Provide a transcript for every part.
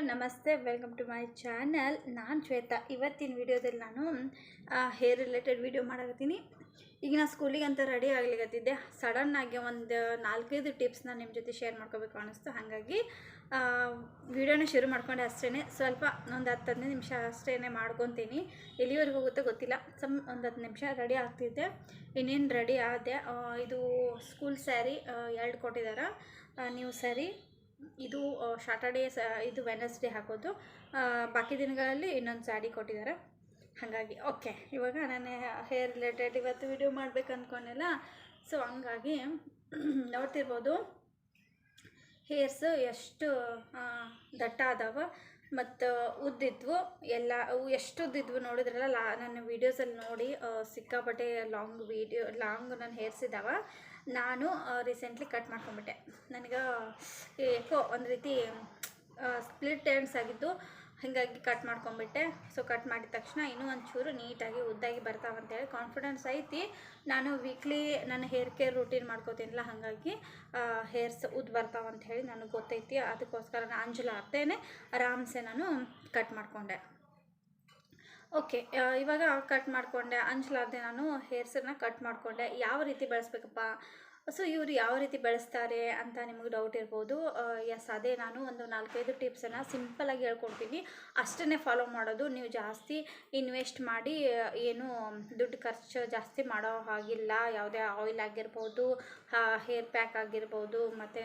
Hello ನಮಸ್ತೆ welcome to my channel ನಾನು ಶ್ವೇತಾ. ಇವತ್ತಿನ ವಿಡಿಯೋದಲ್ಲಿ ನಾನು ಹೇರ್ ರಿಲೇಟೆಡ್ ವಿಡಿಯೋ ಮಾಡಕತ್ತೀನಿ. ಈಗ ನಾನು ಸ್ಕೂಲಿಗೆ ಅಂತ ರೆಡಿ ಆಗ್ಲಿಕತ್ತಿದ್ದೆ. ಸಡನ್ನಾಗಿ ಒಂದು ನಾಲ್ಕೈದು ಟಿಪ್ಸ್ನ ನಿಮ್ಮ ಜೊತೆ ಶೇರ್ ಮಾಡ್ಕೋಬೇಕು ಅನ್ನಿಸ್ತು. ಹಾಗಾಗಿ ವಿಡಿಯೋನ ಶುರು ಮಾಡ್ಕೊಂಡೆ ಅಷ್ಟೇ ಸ್ವಲ್ಪ ಒಂದು ಹತ್ತು ಹದಿನೈದು ನಿಮಿಷ ಅಷ್ಟೇ ಮಾಡ್ಕೊತೀನಿ. ಎಲ್ಲಿವರೆಗೂ ಹೋಗುತ್ತೋ ಗೊತ್ತಿಲ್ಲ. ಸಮ್ ಒಂದು ಹತ್ತು ನಿಮಿಷ ರೆಡಿ ಆಗ್ತಿದ್ದೆ. ಇನ್ನೇನು ರೆಡಿ ಆದೆ ಇದು ಸ್ಕೂಲ್ ಸ್ಯಾರಿ ಎರಡು ಕೊಟ್ಟಿದ್ದಾರೆ ನೀವು ಸ್ಯಾರಿ ಇದು ಶಾಟರ್ಡೇ ಸ, ಇದು ವೆನಸ್ಡೇ ಹಾಕೋದು. ಬಾಕಿ ದಿನಗಳಲ್ಲಿ ಇನ್ನೊಂದು ಸ್ಯಾರಿ ಕೊಟ್ಟಿದ್ದಾರೆ. ಹಾಗಾಗಿ ಓಕೆ ಇವಾಗ ನಾನು ಹೇರ್ ರಿಲೇಟೆಡ್ ಇವತ್ತು ವಿಡಿಯೋ ಮಾಡ್ಬೇಕು ಅಂದ್ಕೊಂಡೆಲ್ಲ ಸೊ ಹಂಗಾಗಿ ನೋಡ್ತಿರ್ಬೋದು. ಹೇರ್ಸ್ ಎಷ್ಟು ದಟ್ಟ ಅದಾವ ಮತ್ತು ಉದ್ದಿದ್ವು. ಎಲ್ಲ ಎಷ್ಟು ಉದ್ದಿದ್ವು ನೋಡಿದ್ರಲ್ಲ, ಲಾ, ನನ್ನ ವೀಡಿಯೋಸಲ್ಲಿ ನೋಡಿ ಸಿಕ್ಕಾಪಟ್ಟೆ ಲಾಂಗ್ ವೀಡಿಯೋ ಲಾಂಗ್ ನನ್ನ ಹೇರ್ಸ್ ಇದ್ದಾವೆ ನಾನು ರೀಸೆಂಟ್ಲಿ ಕಟ್ ಮಾಡ್ಕೊಂಡ್ಬಿಟ್ಟೆ. ನನಗೆ ಏಕೋ ಒಂದು ರೀತಿ ಸ್ಪ್ಲಿಟ್ ಎಂಡ್ಸ್ ಆಗಿದ್ದು ಹಾಗಾಗಿ ಕಟ್ ಮಾಡ್ಕೊಂಡ್ಬಿಟ್ಟೆ. ಸೊ ಕಟ್ ಮಾಡಿದ ತಕ್ಷಣ ಇನ್ನೂ ಒಂಚೂರು ನೀಟಾಗಿ ಉದ್ದಾಗಿ ಬರ್ತಾವಂತೇಳಿ ಕಾನ್ಫಿಡೆನ್ಸ್ ಐತಿ. ನಾನು ವೀಕ್ಲಿ ನನ್ನ ಹೇರ್ ಕೇರ್ ರೂಟೀನ್ ಮಾಡ್ಕೋತೀನಲ್ಲ, ಹಾಗಾಗಿ ಹೇರ್ಸ್ ಉದ್ದು ಬರ್ತಾವಂತ ಹೇಳಿ ನನಗೆ ಗೊತ್ತೈತಿ. ಅದಕ್ಕೋಸ್ಕರ ನಾನು ಅಂಜಲ ಆಗ್ತೇನೆ ಆರಾಮ್ಸೆ ನಾನು ಕಟ್ ಮಾಡಿಕೊಂಡೆ. ಓಕೆ ಇವಾಗ ಕಟ್ ಮಾಡಿಕೊಂಡೆ. ಅಂಜಲಾರ್ದೆ ನಾನು ಹೇರ್ಸನ್ನು ಕಟ್ ಮಾಡಿಕೊಂಡೆ. ಯಾವ ರೀತಿ ಬೆಳೆಸ್ಬೇಕಪ್ಪ? ಸೊ ಇವರು ಯಾವ ರೀತಿ ಬೆಳೆಸ್ತಾರೆ ಅಂತ ನಿಮಗೆ ಡೌಟ್ ಇರ್ಬೋದು. ಎಸ್ ಅದೇ ನಾನು ಒಂದು ನಾಲ್ಕೈದು ಟಿಪ್ಸನ್ನು ಸಿಂಪಲಾಗಿ ಹೇಳ್ಕೊಡ್ತೀನಿ. ಅಷ್ಟನ್ನೇ ಫಾಲೋ ಮಾಡೋದು. ನೀವು ಜಾಸ್ತಿ ಇನ್ವೆಸ್ಟ್ ಮಾಡಿ ಏನು ದುಡ್ಡು ಖರ್ಚು ಜಾಸ್ತಿ ಮಾಡೋ ಹಾಗಿಲ್ಲ. ಯಾವುದೇ ಆಯಿಲ್ ಆಗಿರ್ಬೋದು ಹೇರ್ ಪ್ಯಾಕ್ ಆಗಿರ್ಬೋದು, ಮತ್ತು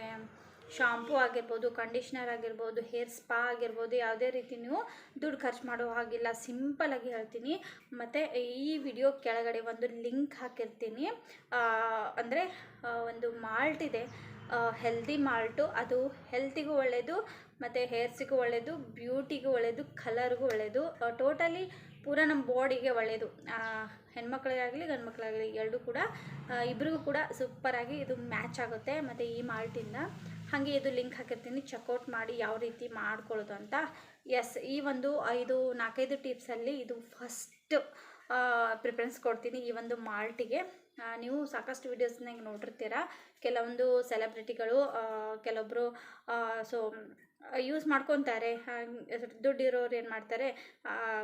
ಶಾಂಪೂ ಆಗಿರ್ಬೋದು, ಕಂಡೀಷ್ನರ್ ಆಗಿರ್ಬೋದು, ಹೇರ್ ಸ್ಪಾ ಆಗಿರ್ಬೋದು, ಯಾವುದೇ ರೀತಿ ನೀವು ದುಡ್ಡು ಖರ್ಚು ಮಾಡೋ ಹಾಗಿಲ್ಲ. ಸಿಂಪಲಾಗಿ ಹೇಳ್ತೀನಿ. ಮತ್ತು ಈ ವಿಡಿಯೋ ಕೆಳಗಡೆ ಒಂದು ಲಿಂಕ್ ಹಾಕಿರ್ತೀನಿ. ಅಂದರೆ ಒಂದು ಮಾಲ್ಟ್ ಇದೆ. Healthy malt. ಅದು ಹೆಲ್ತಿಗೂ ಒಳ್ಳೆಯದು ಮತ್ತು ಹೇರ್ಸಿಗೂ ಒಳ್ಳೆಯದು ಬ್ಯೂಟಿಗೂ ಒಳ್ಳೆಯದು ಕಲರ್ಗೂ ಒಳ್ಳೆಯದು ಟೋಟಲಿ ಪೂರ ನಮ್ಮ ಬಾಡಿಗೆ ಒಳ್ಳೆಯದು ಹೆಣ್ಮಕ್ಳಿಗಾಗಲಿ ಗಂಡು ಮಕ್ಕಳಾಗಲಿ ಎರಡೂ ಕೂಡ ಇಬ್ಬರಿಗೂ ಕೂಡ ಸೂಪರಾಗಿ ಇದು ಮ್ಯಾಚ್ ಆಗುತ್ತೆ. ಮತ್ತು ಈ ಮಾಲ್ಟಿಂದ. ಹಾಗೆ ಇದು ಲಿಂಕ್ ಹಾಕಿರ್ತೀನಿ. ಚೆಕ್ಔಟ್ ಮಾಡಿ ಯಾವ ರೀತಿ ಮಾಡ್ಕೊಳ್ಳೋದು ಅಂತ. ಎಸ್ ಈ ಒಂದು ಐದು, ನಾಲ್ಕೈದು ಟಿಪ್ಸಲ್ಲಿ ಇದು ಫಸ್ಟ್ ಪ್ರಿಫರೆನ್ಸ್ ಕೊಡ್ತೀನಿ ಈ ಒಂದು ಮಾಲ್ಟಿಗೆ ನೀವು ಸಾಕಷ್ಟು ವೀಡಿಯೋಸ್ನಾಗ ನೋಡಿರ್ತೀರ ಕೆಲವೊಂದು ಸೆಲೆಬ್ರಿಟಿಗಳು ಕೆಲವೊಬ್ಬರು ಸೊ ಯೂಸ್ ಮಾಡ್ಕೊತಾರೆ. ದುಡ್ಡಿರೋರು ಏನು ಮಾಡ್ತಾರೆ?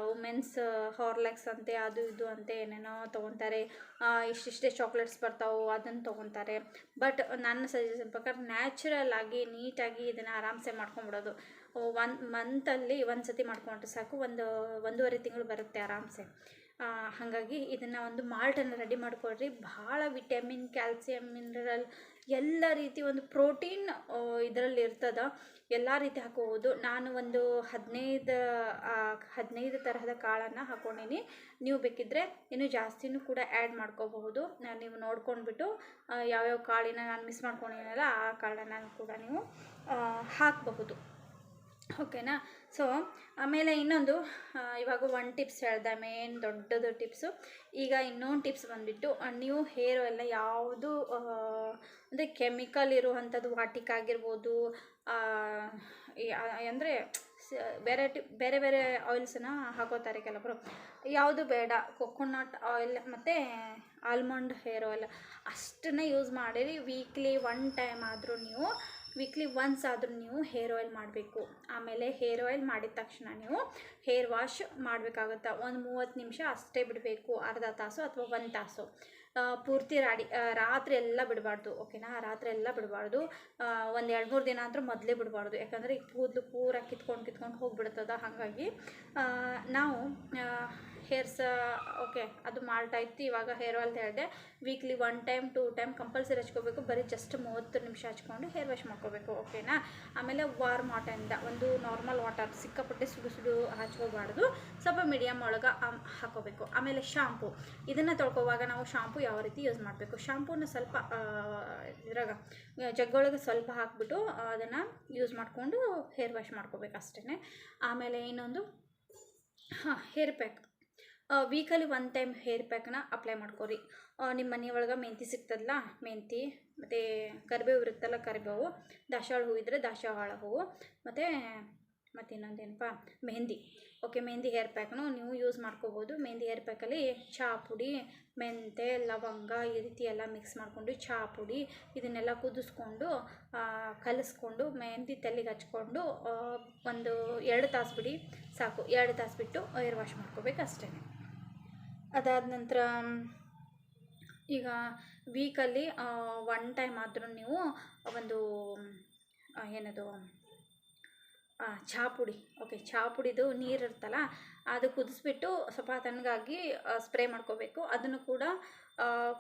ವುಮೆನ್ಸ್ ಹಾರ್ಲೆಕ್ಸ್ ಅಂತೆ, ಅದು ಇದು ಅಂತೆ, ಏನೇನೋ ತೊಗೊತಾರೆ. ಇಷ್ಟಿಷ್ಟೇ ಚಾಕ್ಲೇಟ್ಸ್ ಬರ್ತಾವೆ ಅದನ್ನು ತೊಗೊತಾರೆ. ಬಟ್ ನನ್ನ ಸಜೆಷನ್ ಪ್ರಕಾರ ನ್ಯಾಚುರಲ್ ಆಗಿ ನೀಟಾಗಿ ಇದನ್ನು ಆರಾಮ್ಸೆ ಮಾಡ್ಕೊಂಬಿಡೋದು. ಒನ್ ಮಂತಲ್ಲಿ ಒಂದು ಸತಿ ಮಾಡ್ಕೊಂಡ್ರೆ ಸಾಕು, ಒಂದು, ಒಂದೂವರೆ ತಿಂಗಳು ಬರುತ್ತೆ ಆರಾಮ್ಸೆ. ಹಾಗಾಗಿ ಇದನ್ನು ಒಂದು ಮಾಲ್ಟನ್ನು ರೆಡಿ ಮಾಡಿಕೊಡ್ರಿ ಭಾಳ ವಿಟಮಿನ್ ಕ್ಯಾಲ್ಸಿಯಂ ಮಿನರಲ್ ಎಲ್ಲ ರೀತಿ ಒಂದು ಪ್ರೋಟೀನ್ ಇದರಲ್ಲಿ ಇರ್ತದ, ಎಲ್ಲ ರೀತಿ ಹಾಕೋಬೋದು. ನಾನು ಒಂದು ಹದಿನೈದು ಹದಿನೈದು ತರಹದ ಕಾಳನ್ನು ಹಾಕ್ಕೊಂಡೀನಿ ನೀವು ಬೇಕಿದ್ದರೆ ಇನ್ನೂ ಜಾಸ್ತಿನೂ ಕೂಡ ಆ್ಯಡ್ ಮಾಡ್ಕೋಬಹುದು. ನಾನು ನೀವು ನೋಡ್ಕೊಂಡ್ಬಿಟ್ಟು ಯಾವ್ಯಾವ ಕಾಳಿನ ನಾನು ಮಿಸ್ ಮಾಡ್ಕೊಂಡಿದ್ದೀನಲ್ಲ ಆ ಕಾಳನ್ನು ಕೂಡ ನೀವು ಹಾಕಬಹುದು. ಓಕೆನಾ? ಸೊ ಆಮೇಲೆ ಇನ್ನೊಂದು ಇವಾಗ ಒನ್ ಟಿಪ್ಸ್ ಹೇಳ್ದೆ ಮೇನ್ ದೊಡ್ಡದು ಟಿಪ್ಸು ಈಗ ಇನ್ನೊಂದು ಟಿಪ್ಸ್ ಬಂದುಬಿಟ್ಟು ನೀವು ಹೇರ್ ಎಲ್ಲ ಯಾವುದು ಅಂದರೆ ಕೆಮಿಕಲ್ ಇರುವಂಥದ್ದು ವಾಟಿಕ್ ಆಗಿರ್ಬೋದು ಅಂದರೆ ಬೇರೆ ಟಿ, ಬೇರೆ ಬೇರೆ ಆಯಿಲ್ಸನ್ನ ಹಾಕೋತಾರೆ ಕೆಲವೊಬ್ಬರು ಯಾವುದು ಬೇಡ ಕೊಕೊನಟ್ ಆಯಿಲ್ ಮತ್ತು ಆಲ್ಮಂಡ್ ಹೇರ್ ಆಯಿಲ್ ಅಷ್ಟನ್ನೇ ಯೂಸ್ ಮಾಡಿರಿ ವೀಕ್ಲಿ ಒನ್ ಟೈಮ್ ಆದರೂ ನೀವು ವೀಕ್ಲಿ ಒನ್ಸ್ ಆದರೂ ನೀವು ಹೇರ್ ಆಯಿಲ್ ಮಾಡಬೇಕು. ಆಮೇಲೆ ಹೇರ್ ಆಯಿಲ್ ಮಾಡಿದ ತಕ್ಷಣ ನೀವು ಹೇರ್ ವಾಶ್ ಮಾಡಬೇಕಾಗುತ್ತೆ? ಒಂದು ಮೂವತ್ತು ನಿಮಿಷ ಅಷ್ಟೇ ಬಿಡಬೇಕು. ಅರ್ಧ ತಾಸು ಅಥವಾ ಒಂದು ತಾಸು. ಪೂರ್ತಿ ರಾಡಿ ರಾತ್ರಿ ಎಲ್ಲ ಬಿಡಬಾರ್ದು. ಓಕೆನಾ? ರಾತ್ರಿ ಎಲ್ಲ ಬಿಡಬಾರ್ದು. ಒಂದು ಎರಡು ಮೂರು ದಿನ ಆದರೂ ಮೊದಲೇ ಬಿಡಬಾರ್ದು. ಯಾಕಂದರೆ ಕೂದಲು ಪೂರ ಕಿತ್ಕೊಂಡು ಕಿತ್ಕೊಂಡು ಹೋಗಿಬಿಡ್ತದ. ಹಾಗಾಗಿ ನಾವು ಹೇರ್ಸ್ ಓಕೆ ಅದು ಮಾಲ್ಟ್ ಇತ್ತು ಇವಾಗ ಹೇರ್ ಆಯಿಲ್ ಹೇಳಿದೆ. Weekly one time two time compulsory ಹಚ್ಕೋಬೇಕು. ಬರೀ ಜಸ್ಟ್ ಮೂವತ್ತು ನಿಮಿಷ ಹಚ್ಕೊಂಡು ಹೇರ್ ವಾಶ್ ಮಾಡ್ಕೋಬೇಕು ಓಕೆನಾ ಆಮೇಲೆ ವಾರ್ಮ್ ವಾಟರಿಂದ ಒಂದು ನಾರ್ಮಲ್ ವಾಟರ್ ಸಿಕ್ಕಾಪಟ್ಟೆ ಸುಡು ಸುಡು ಹಚ್ಕೋಬಾರ್ದು. ಸ್ವಲ್ಪ ಮೀಡಿಯಮ್ ಒಳಗೆ ಹಾಕೋಬೇಕು. ಆಮೇಲೆ ಶಾಂಪು ಇದನ್ನು ತೊಳ್ಕೊವಾಗ ನಾವು ಶಾಂಪು ಯಾವ ರೀತಿ ಯೂಸ್ ಮಾಡಬೇಕು? ಶಾಂಪೂನ ಸ್ವಲ್ಪ ಇದ್ರಾಗ, ಜಗ್ಗೊಳಗೆ ಸ್ವಲ್ಪ ಹಾಕ್ಬಿಟ್ಟು ಅದನ್ನು ಯೂಸ್ ಮಾಡಿಕೊಂಡು ಹೇರ್ ವಾಶ್ ಮಾಡ್ಕೋಬೇಕು ಅಷ್ಟೇ ಆಮೇಲೆ ಇನ್ನೊಂದು, ಹಾಂ hair pack weekly one time hair ಪ್ಯಾಕ್ನ apply ಮಾಡ್ಕೊರಿ ನಿಮ್ಮ ಮನೆಯೊಳಗೆ ಮೆಂತಿ ಸಿಗ್ತದಲ್ಲ ಮೆಂತಿ, ಮತ್ತು ಕರಿಬೇವು ಇರುತ್ತಲ್ಲ ಕರಿಬೇವು, ದಾಸವಾಳ ಹೂವು ಇದ್ದರೆ ದಾಸವಾಳ ಹೂವು, ಮತ್ತು ಮತ್ತು ಇನ್ನೊಂದೇನಪ್ಪ? ಮೆಹಂದಿ. ಓಕೆ ಮೆಹಂದಿ ಹೇರ್ ಪ್ಯಾಕ್ನು ನೀವು ಯೂಸ್ ಮಾಡ್ಕೋಬೋದು. ಮೆಹಂದಿ ಹೇರ್ ಪ್ಯಾಕಲ್ಲಿ ಚಹಾ ಪುಡಿ, ಮೆಂತೆ, ಲವಂಗ ಈ ರೀತಿ ಎಲ್ಲ ಮಿಕ್ಸ್ ಮಾಡಿಕೊಂಡು ಚಹಾ ಪುಡಿ ಇದನ್ನೆಲ್ಲ ಕುದಿಸ್ಕೊಂಡು ಕಲಿಸ್ಕೊಂಡು, ಮೆಹಂದಿ ತಲೆಗೆ ಹಚ್ಕೊಂಡು ಒಂದು ಎರಡು ತಾಸು ಬಿಡಿ ಸಾಕು. ಎರಡು ತಾಸು ಬಿಟ್ಟು ಏರ್ ವಾಶ್ ಮಾಡ್ಕೋಬೇಕು ಅಷ್ಟೇ ಅದಾದ ನಂತರ ಈಗ ವೀಕಲ್ಲಿ ಒನ್ ಟೈಮ್ ಆದರೂ ನೀವು ಒಂದು ಏನದು ಚಹಾ ಪುಡಿ. ಓಕೆ ಚಹಾ ಪುಡಿದು ನೀರು ಇರ್ತಲ್ಲ, ಅದು ಕುದಿಸ್ಬಿಟ್ಟು ಸ್ವಲ್ಪ ತಣ್ಣಗಾಗಿ ಸ್ಪ್ರೇ ಮಾಡ್ಕೋಬೇಕು. ಅದನ್ನು ಕೂಡ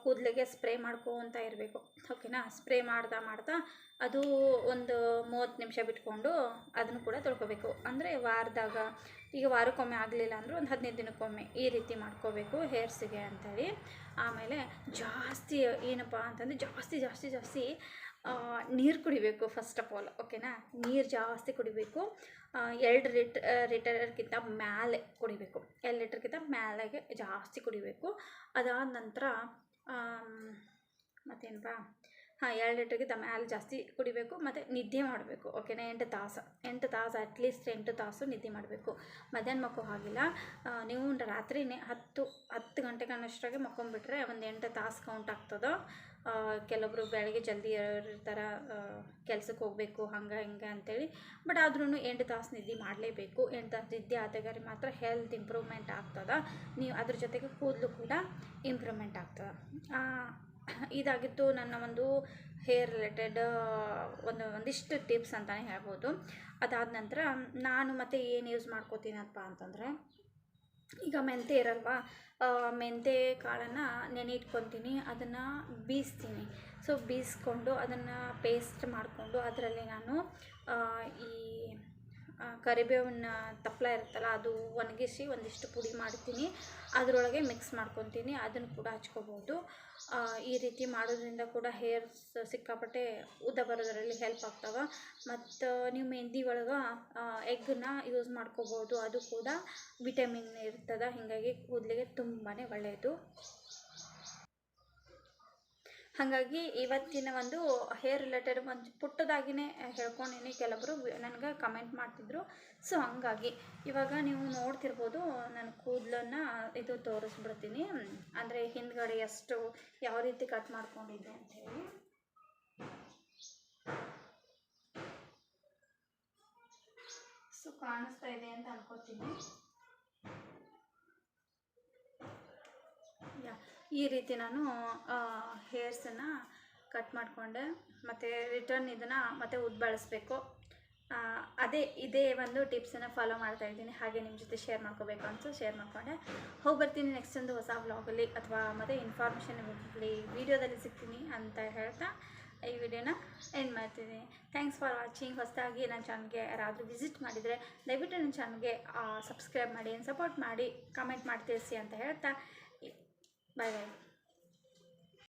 ಕೂದಲಿಗೆ ಸ್ಪ್ರೇ ಮಾಡ್ಕೊತ ಇರಬೇಕು. ಓಕೆನಾ ಸ್ಪ್ರೇ ಮಾಡ್ತಾ ಮಾಡ್ತಾ ಅದು ಒಂದು ಮೂವತ್ತು ನಿಮಿಷ ಬಿಟ್ಕೊಂಡು ಅದನ್ನು ಕೂಡ ತೊಳ್ಕೊಬೇಕು. ಅಂದರೆ ವಾರದಾಗ, ಈಗ ವಾರಕ್ಕೊಮ್ಮೆ ಆಗಲಿಲ್ಲ ಅಂದರೆ ಒಂದು ಹದಿನೈದು ದಿನಕ್ಕೊಮ್ಮೆ ಈ ರೀತಿ ಮಾಡ್ಕೋಬೇಕು ಹೇರ್ಸಿಗೆ ಅಂತೇಳಿ. ಆಮೇಲೆ ಜಾಸ್ತಿ ಏನಪ್ಪ ಅಂತಂದರೆ ಜಾಸ್ತಿ ಜಾಸ್ತಿ ಜಾಸ್ತಿ ನೀರು ಕುಡಿಬೇಕು ಫಸ್ಟ್ ಆಫ್ ಆಲ್ ಓಕೆನಾ ನೀರು ಜಾಸ್ತಿ ಕುಡಿಬೇಕು. ಎರಡು ಲೀಟ್ ಲೀಟರ್ಗಿಂತ ಮೇಲೆ ಕುಡಿಬೇಕು. ಎರಡು ಲೀಟರ್ಗಿಂತ ಮೇಲೆಗೆ ಜಾಸ್ತಿ ಕುಡಿಬೇಕು. ಅದಾದ ನಂತರ ಮತ್ತೇನಪ್ಪ ಹಾಂ, ಎರಡು ಲೀಟ್ರಿಗೆ ತಮ್ಮ ಹಾಲು ಜಾಸ್ತಿ ಕುಡಿಬೇಕು ಮತ್ತು ನಿದ್ದೆ ಮಾಡಬೇಕು ಓಕೆನಾ ಎಂಟು ತಾಸು ಎಂಟು ತಾಸು ಅಟ್ಲೀಸ್ಟ್ ಎಂಟು ತಾಸು ನಿದ್ದೆ ಮಾಡಬೇಕು. ಮಧ್ಯಾಹ್ನ ಮಕ್ಕೋ ಹಾಗಿಲ್ಲ. ನೀವು ರಾತ್ರಿನೇ ಹತ್ತು ಹತ್ತು ಗಂಟೆಗೆ ಅನ್ನೋಷ್ಟ್ರಾಗೆ ಮಕ್ಕೊಂಬಿಟ್ರೆ ಒಂದು ಎಂಟು ತಾಸು ಕೌಂಟ್ ಆಗ್ತದೆ ಕೆಲವೊಬ್ರು ಬೆಳಗ್ಗೆ ಜಲ್ದಿ ಇರ್ತಾರೆ ಕೆಲ್ಸಕ್ಕೆ ಹೋಗಬೇಕು, ಹಂಗೆ, ಹಿಂಗೆ ಅಂತೇಳಿ. ಬಟ್ ಆದ್ರೂ ಎಂಟು ತಾಸು ನಿದ್ದೆ ಮಾಡಲೇಬೇಕು. ಎಂಟು ತಾಸು ನಿದ್ದೆ ಆದಾಗ ಮಾತ್ರ ಹೆಲ್ತ್ ಇಂಪ್ರೂವ್ಮೆಂಟ್ ಆಗ್ತದೆ. ನೀವು ಅದ್ರ ಜೊತೆಗೆ ಕೂದಲು ಕೂಡ ಇಂಪ್ರೂವ್ಮೆಂಟ್ ಆಗ್ತದೆ. ಇದಾಗಿತ್ತು ನನ್ನ ಒಂದು ಹೇರ್ ರಿಲೇಟೆಡ್ ಒಂದು, ಒಂದಿಷ್ಟು ಟಿಪ್ಸ್ ಅಂತಲೇ ಹೇಳ್ಬೋದು. ಅದಾದ ನಂತರ ನಾನು ಮತ್ತೆ ಏನು ಯೂಸ್ ಮಾಡ್ಕೋತೀನಪ್ಪ ಅಂತಂದರೆ, ಈಗ ಮೆಂತೆ ಇರಲ್ವಾ ಮೆಂತೆ ಕಾಳನ್ನು ನೆನೆ ಇಟ್ಕೊತೀನಿ, ಅದನ್ನು ಬೀಸ್ತೀನಿ. ಸೊ ಬೀಸ್ಕೊಂಡು ಅದನ್ನು ಪೇಸ್ಟ್ ಮಾಡಿಕೊಂಡು ಅದರಲ್ಲಿ ನಾನು ಈ ಕರಿಬೇವಿನ ತಪ್ಪಲ ಇರುತ್ತಲ್ಲ, ಅದು ಒಣಗಿಸಿ ಒಂದಿಷ್ಟು ಪುಡಿ ಮಾಡ್ತೀನಿ. ಅದರೊಳಗೆ ಮಿಕ್ಸ್ ಮಾಡ್ಕೊತೀನಿ, ಅದನ್ನು ಕೂಡ ಹಚ್ಕೋಬೋದು. ಈ ರೀತಿ ಮಾಡೋದ್ರಿಂದ ಕೂಡ ಹೇರ್ಸ್ ಸಿಕ್ಕಾಪಟ್ಟೆ ಉದ್ದ ಬರೋದರಲ್ಲಿ ಹೆಲ್ಪ್ ಆಗ್ತವೆ. ಮತ್ತು, ನೀವು ಮೆಹಂದಿ ಒಳಗೆ ಎಗ್ಗನ್ನ ಯೂಸ್ ಮಾಡ್ಕೋಬೋದು. ಅದು ಕೂಡ ವಿಟಮಿನ್ ಇರ್ತದೆ, ಹೀಗಾಗಿ ಕೂದಲಿಗೆ ತುಂಬಾ ಒಳ್ಳೆಯದು ಹಾಗಾಗಿ ಇವತ್ತಿನ ಒಂದು ಹೇರ್ ರಿಲೇಟೆಡ್ ಒಂದು ಪುಟ್ಟದಾಗಿನೇ ಹೇಳ್ಕೊಂಡೇನೆ. ಕೆಲವರು ನನಗೆ ಕಮೆಂಟ್ ಮಾಡ್ತಿದ್ರು. ಸೊ ಹಂಗಾಗಿ ಇವಾಗ ನೀವು ನೋಡ್ತಿರ್ಬೋದು ನನ್ನ ಕೂದಲನ್ನು ಇದು ತೋರಿಸ್ಬಿಡ್ತೀನಿ. ಅಂದರೆ ಹಿಂದ್ಗಡೆ ಎಷ್ಟು ಯಾವ ರೀತಿ ಕಟ್ ಮಾಡ್ಕೊಂಡಿದ್ದೆ ಅಂತ ಹೇಳಿ. ಸೊ ಕಾಣಿಸ್ತಾ ಇದೆ ಅಂತ ಅನ್ಕೋತೀನಿ. ಈ ರೀತಿ ನಾನು ಹೇರ್ಸನ್ನು ಕಟ್ ಮಾಡಿಕೊಂಡೆ. ಮತ್ತು ರಿಟರ್ನ್ ಇದನ್ನು ಮತ್ತೆ ಉದ್ದು ಬಳಸಬೇಕು. ಅದೇ ಇದೇ ಒಂದು ಟಿಪ್ಸನ್ನು ಫಾಲೋ ಮಾಡ್ತಾ ಇದ್ದೀನಿ. ಹಾಗೆ ನಿಮ್ಮ ಜೊತೆ ಶೇರ್ ಮಾಡ್ಕೋಬೇಕು ಅಂತ ಶೇರ್ ಮಾಡಿಕೊಂಡೆ. ಹೋಗಿ ಬರ್ತೀನಿ ನೆಕ್ಸ್ಟ್ ಒಂದು ಹೊಸ ವ್ಲಾಗಲ್ಲಿ ಅಥವಾ ಮತ್ತೆ ಇನ್ಫಾರ್ಮೇಷನ್ ವಿಡಿಯೋದಲ್ಲಿ ಸಿಗ್ತೀನಿ ಅಂತ ಹೇಳ್ತಾ ಈ ವಿಡಿಯೋನ ಎಂಡ್ ಮಾಡ್ತೀನಿ ಥ್ಯಾಂಕ್ಸ್ ಫಾರ್ ವಾಚಿಂಗ್ ಹೊಸದಾಗಿ ನನ್ನ ಚಾನಲ್ಗೆ ಯಾರಾದರೂ ವಿಸಿಟ್ ಮಾಡಿದರೆ ದಯವಿಟ್ಟು ನನ್ನ ಚಾನಲ್ಗೆ ಸಬ್ಸ್ಕ್ರೈಬ್ ಮಾಡಿ ಸಪೋರ್ಟ್ ಮಾಡಿ ಕಮೆಂಟ್ ಮಾಡಿ, ತಿಳಿಸಿ ಅಂತ ಹೇಳ್ತಾ 拜拜。